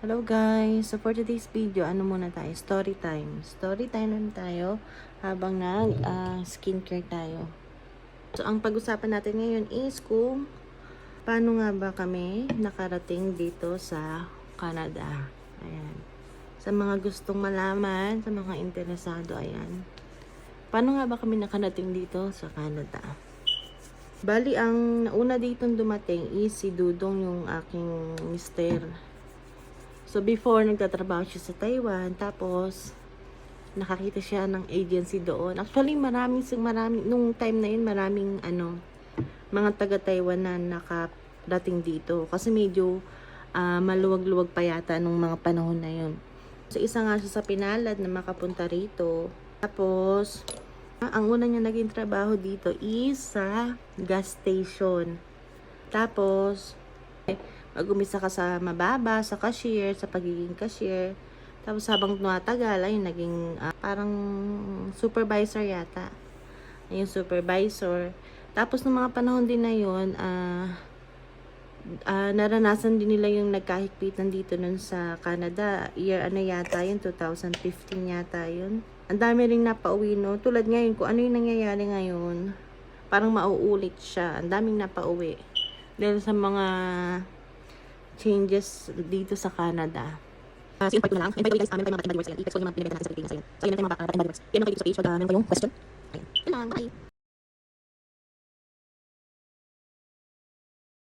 Hello guys! So for today's video, ano muna tayo? Story time. Story time naman tayo habang nag ah, skincare tayo. So ang pag-usapan natin ngayon is kung paano nga ba kami nakarating dito sa Canada. Ayan. Sa mga gustong malaman, sa mga interesado, ayan. Paano nga ba kami nakarating dito sa Canada? Bali, ang nauna dito dumating is si Dudong yung aking mister. So, before, nagtatrabaho siya sa Taiwan. Tapos, nakakita siya ng agency doon. Actually, maraming, maraming, nung time na yun, maraming, ano, mga taga-Taiwan na nakarating dito. Kasi medyo ah, maluwag-luwag pa yata nung mga panahon na yun. So, isa nga siya sa pinalad na makapunta rito. Tapos, ah, ang una niya naging trabaho dito is sa gas station. Tapos, mag-umisa ka sa mababa, sa cashier, sa pagiging cashier. Tapos habang tumatagal, ay naging ah, parang supervisor yata. Yung supervisor. Tapos nung mga panahon din na yun, ah, ah, naranasan din nila yung nagkahigpitan dito nun sa Canada. Year ano yata yun, 2015 yata yun. Ang dami ring napauwi no. Tulad ngayon, kung ano yung nangyayari ngayon, parang mauulit siya. Ang daming napauwi. Dahil sa mga changes dito sa Canada. Uh, so, yun, part ko na lang. And by the way, guys, um, meron tayong mga body works ngayon. I-text ko yung mga pinibenta natin sa Pilipinas ngayon. So, yun na tayo mga body works. Yan ang kayo sa page. Pag uh, meron kayong question. Ayun. Yun lang. Bye.